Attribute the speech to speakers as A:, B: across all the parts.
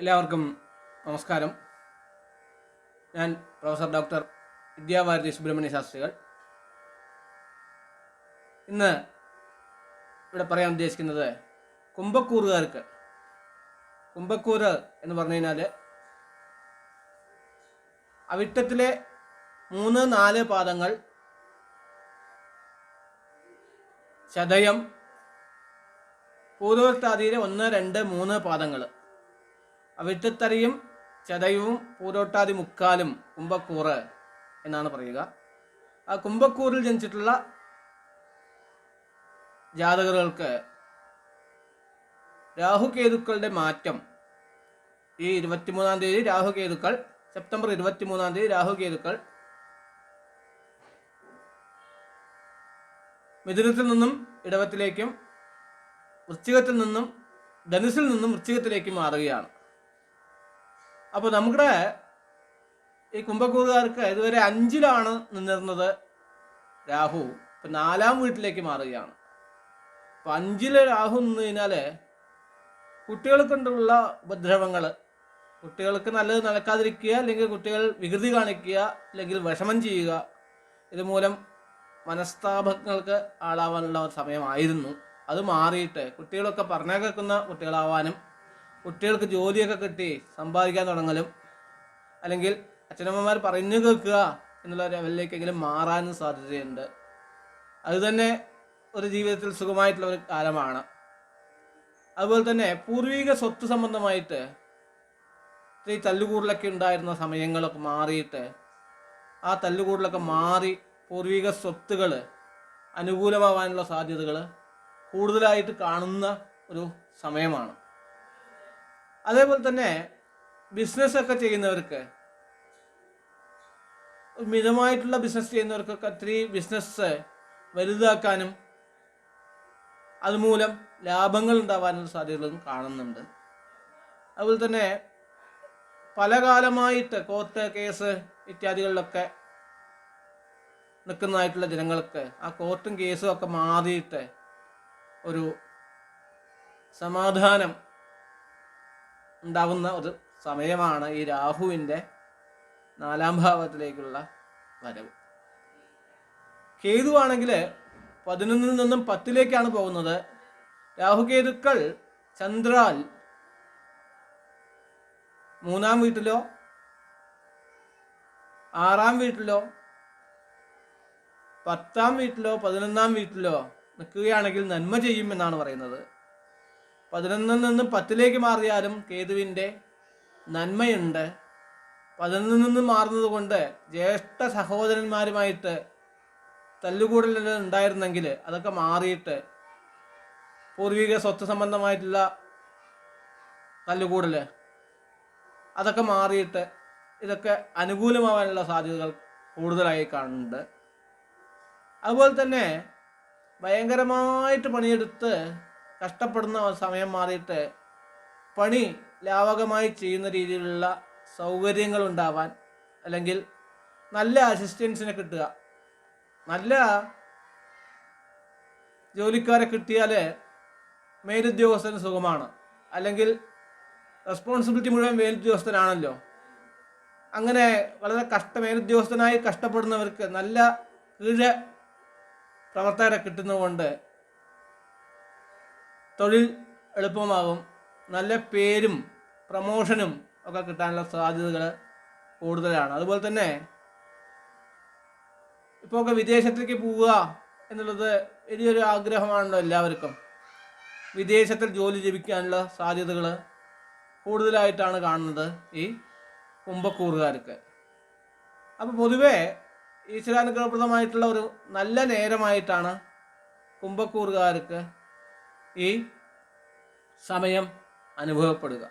A: എല്ലാവർക്കും നമസ്കാരം. ഞാൻ പ്രൊഫസർ ഡോക്ടർ വിദ്യാഭാരതി സുബ്രഹ്മണ്യ ശാസ്ത്രികൾ. ഇന്ന് ഇവിടെ പറയാൻ ഉദ്ദേശിക്കുന്നത് കുംഭക്കൂറുകാർക്ക്. കുംഭക്കൂറ് എന്ന് പറഞ്ഞു കഴിഞ്ഞാൽ അവിട്ടത്തിലെ മൂന്ന് നാല് പാദങ്ങൾ ചതയം പൂർവത്താതിയിലെ ഒന്ന് രണ്ട് മൂന്ന് പാദങ്ങൾ അവിട്ടത്തറിയും ചതയവും പൂരോട്ടാതി മുക്കാലും കുംഭക്കൂറ് എന്നാണ് പറയുക. ആ കുംഭക്കൂറിൽ ജനിച്ചിട്ടുള്ള ജാതകർക്ക് രാഹുകേതുക്കളുടെ മാറ്റം ഈ ഇരുപത്തിമൂന്നാം തീയതി രാഹുകേതുക്കൾ സെപ്റ്റംബർ ഇരുപത്തിമൂന്നാം തീയതി രാഹുകേതുക്കൾ മിഥുനത്തിൽ നിന്നും ഇടവത്തിലേക്കും വൃശ്ചികത്തിൽ നിന്നും ധനുസിൽ നിന്നും വൃശ്ചികത്തിലേക്കും മാറുകയാണ്. അപ്പോൾ നമ്മുടെ ഈ കുംഭക്കൂറുകാർക്ക് ഇതുവരെ അഞ്ചിലാണ് നിന്നിരുന്നത് രാഹു. ഇപ്പം നാലാം വീട്ടിലേക്ക് മാറുകയാണ്. അപ്പം അഞ്ചിലെ രാഹു നിന്ന് കഴിഞ്ഞാൽ കുട്ടികളെ കൊണ്ടുള്ള ഉപദ്രവങ്ങൾ കുട്ടികൾക്ക് നല്ലത് നടക്കാതിരിക്കുക അല്ലെങ്കിൽ കുട്ടികൾ വികൃതി കാണിക്കുക അല്ലെങ്കിൽ വിഷമം ചെയ്യുക ഇതുമൂലം മനസ്താപങ്ങൾക്ക് ആളാവാനുള്ള സമയമായിരുന്നു. അത് മാറിയിട്ട് കുട്ടികളൊക്കെ പറഞ്ഞു കേൾക്കുന്ന കുട്ടികളാവാനും കുട്ടികൾക്ക് ജോലിയൊക്കെ കിട്ടി സമ്പാദിക്കാൻ തുടങ്ങലും അല്ലെങ്കിൽ അച്ഛനമ്മമാർ പറഞ്ഞു കേൾക്കുക എന്നുള്ള ലെവലിലേക്കെങ്കിലും മാറാനും സാധ്യതയുണ്ട്. അത് തന്നെ ഒരു ജീവിതത്തിൽ സുഖമായിട്ടുള്ള ഒരു കാലമാണ്. അതുപോലെ തന്നെ പൂർവിക സ്വത്ത് സംബന്ധമായിട്ട് ഈ തല്ലുകൂടലൊക്കെ ഉണ്ടായിരുന്ന സമയങ്ങളൊക്കെ മാറിയിട്ട് ആ തല്ലുകൂടലൊക്കെ മാറി പൂർവിക സ്വത്തുകൾ അനുകൂലമാവാനുള്ള സാധ്യതകൾ കൂടുതലായിട്ട് കാണുന്ന ഒരു സമയമാണ്. അതേപോലെ തന്നെ ബിസിനസ്സൊക്കെ ചെയ്യുന്നവർക്ക് മിതമായിട്ടുള്ള ബിസിനസ് ചെയ്യുന്നവർക്കൊക്കെ ഒത്തിരി ബിസിനസ് വലുതാക്കാനും അതുമൂലം ലാഭങ്ങൾ ഉണ്ടാവാനുള്ള സാധ്യതകളും കാണുന്നുണ്ട്. അതുപോലെ തന്നെ പല കാലമായിട്ട് കോർട്ട് കേസ് ഇത്യാദികളിലൊക്കെ നിൽക്കുന്നതായിട്ടുള്ള ജനങ്ങൾക്ക് ആ കോർട്ടും കേസും ഒക്കെ മാറിയിട്ട് ഒരു സമാധാനം ഉണ്ടാകുന്ന ഒരു സമയമാണ് ഈ രാഹുവിന്റെ നാലാം ഭാവത്തിലേക്കുള്ള വരവ്. കേതുവാണെങ്കിൽ പതിനൊന്നിൽ നിന്നും പത്തിലേക്കാണ് പോകുന്നത്. രാഹുകേതുക്കൾ ചന്ദ്രാൽ മൂന്നാം വീട്ടിലോ ആറാം വീട്ടിലോ പത്താം വീട്ടിലോ പതിനൊന്നാം വീട്ടിലോ നിൽക്കുകയാണെങ്കിൽ നന്മ ചെയ്യുമെന്നാണ് പറയുന്നത്. പതിനൊന്നിൽ നിന്നും പത്തിലേക്ക് മാറിയാലും കേതുവിന്റെ നന്മയുണ്ട്. പതിനൊന്നിൽ നിന്നും മാറുന്നത് കൊണ്ട് ജ്യേഷ്ഠ സഹോദരന്മാരുമായിട്ട് തല്ലുകൂടൽ ഉണ്ടായിരുന്നെങ്കിൽ അതൊക്കെ മാറിയിട്ട് പൂർവിക സ്വത്ത് സംബന്ധമായിട്ടുള്ള തല്ലുകൂടൽ അതൊക്കെ മാറിയിട്ട് ഇതൊക്കെ അനുകൂലമാവാനുള്ള സാധ്യതകൾ കൂടുതലായി കാണുന്നുണ്ട്. അതുപോലെ തന്നെ ഭയങ്കരമായിട്ട് പണിയെടുത്ത് കഷ്ടപ്പെടുന്ന സമയം മാറിയിട്ട് പണി ലാവകമായി ചെയ്യുന്ന രീതിയിലുള്ള സൗകര്യങ്ങൾ ഉണ്ടാവാൻ അല്ലെങ്കിൽ നല്ല അസിസ്റ്റൻസിനെ കിട്ടുക. നല്ല ജോലിക്കാരെ കിട്ടിയാൽ മേലുദ്യോഗസ്ഥന് സുഖമാണ്. അല്ലെങ്കിൽ റെസ്പോൺസിബിലിറ്റി മുഴുവൻ മേലുദ്യോഗസ്ഥനാണല്ലോ. അങ്ങനെ വളരെ കഷ്ട മേലുദ്യോഗസ്ഥനായി കഷ്ടപ്പെടുന്നവർക്ക് നല്ല കീഴ പ്രവർത്തകരെ കിട്ടുന്നതുകൊണ്ട് തൊഴിൽ എളുപ്പമാകും നല്ല പേരും പ്രമോഷനും ഒക്കെ കിട്ടാനുള്ള സാധ്യതകൾ കൂടുതലാണ്. അതുപോലെ തന്നെ ഇപ്പോൾ ഒക്കെ വിദേശത്തേക്ക് പോവുക എന്നുള്ളത് വലിയൊരു ആഗ്രഹമാണല്ലോ എല്ലാവർക്കും. വിദേശത്തിൽ ജോലി ലഭിക്കാനുള്ള സാധ്യതകൾ കൂടുതലായിട്ടാണ് കാണുന്നത് ഈ കുംഭക്കൂറുകാർക്ക്. അപ്പോൾ പൊതുവേ ഈശ്വരാനുഗ്രഹപ്രദമായിട്ടുള്ള ഒരു നല്ല നേരമായിട്ടാണ് കുംഭക്കൂറുകാർക്ക് ഈ സമയം അനുഭവപ്പെടുക.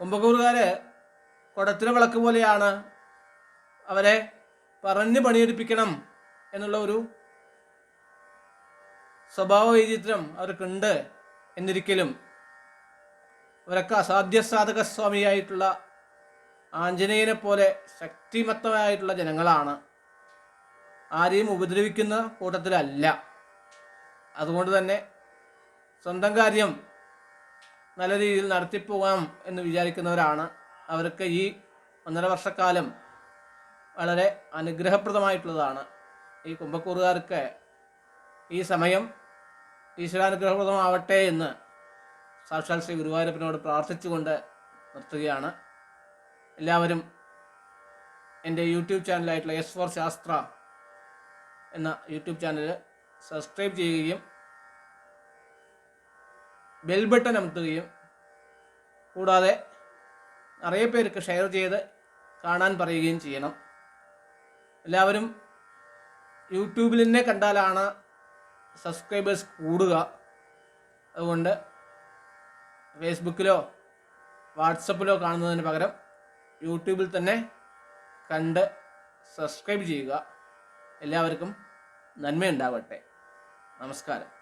A: കുംഭക്കൂറുകാര് കുടത്തിലെ വിളക്ക് പോലെയാണ് അവരെ പറഞ്ഞു പണിയെടുപ്പിക്കണം എന്നുള്ള ഒരു സ്വഭാവ വൈചിത്രം അവർക്കുണ്ട് എന്നിരിക്കലും. അവരൊക്കെ അസാധ്യ സാധക സ്വാമിയായിട്ടുള്ള ആഞ്ജനേയനെ പോലെ ശക്തിമത്തമായിട്ടുള്ള ജനങ്ങളാണ്. ആരെയും ഉപദ്രവിക്കുന്ന കൂട്ടത്തിലല്ല. അതുകൊണ്ട് തന്നെ സ്വന്തം കാര്യം നല്ല രീതിയിൽ നടത്തിപ്പോകാം എന്ന് വിചാരിക്കുന്നവരാണ്. അവർക്ക് ഈ ഒന്നര വർഷക്കാലം വളരെ അനുഗ്രഹപ്രദമായിട്ടുള്ളതാണ്. ഈ കുംഭക്കൂറുകാർക്ക് ഈ സമയം ഈശ്വരാനുഗ്രഹപ്രദമാവട്ടെ എന്ന് സാക്ഷാൽ ശ്രീ ഗുരുവായൂരപ്പനോട് പ്രാർത്ഥിച്ചുകൊണ്ട് നിർത്തുകയാണ്. എല്ലാവരും എന്റെ യൂട്യൂബ് ചാനലായിട്ടുള്ള എസ് ഫോർ ശാസ്ത്ര എന്ന യൂട്യൂബ് ചാനൽ സബ്സ്ക്രൈബ് ചെയ്യുകയും ബെൽ ബട്ടൺ അമർത്തുകയും കൂടാതെ നിറയെ പേർക്ക് ഷെയർ ചെയ്ത് കാണാൻ പറയുകയും ചെയ്യണം. എല്ലാവരും യൂട്യൂബിൽ തന്നെ കണ്ടാലാണ് സബ്സ്ക്രൈബേഴ്സ് കൂടുക. അതുകൊണ്ട് ഫേസ്ബുക്കിലോ വാട്സപ്പിലോ കാണുന്നതിന് പകരം യൂട്യൂബിൽ തന്നെ കണ്ട് സബ്സ്ക്രൈബ് ചെയ്യുക. എല്ലാവർക്കും നന്മയുണ്ടാവട്ടെ. നമസ്കാരം.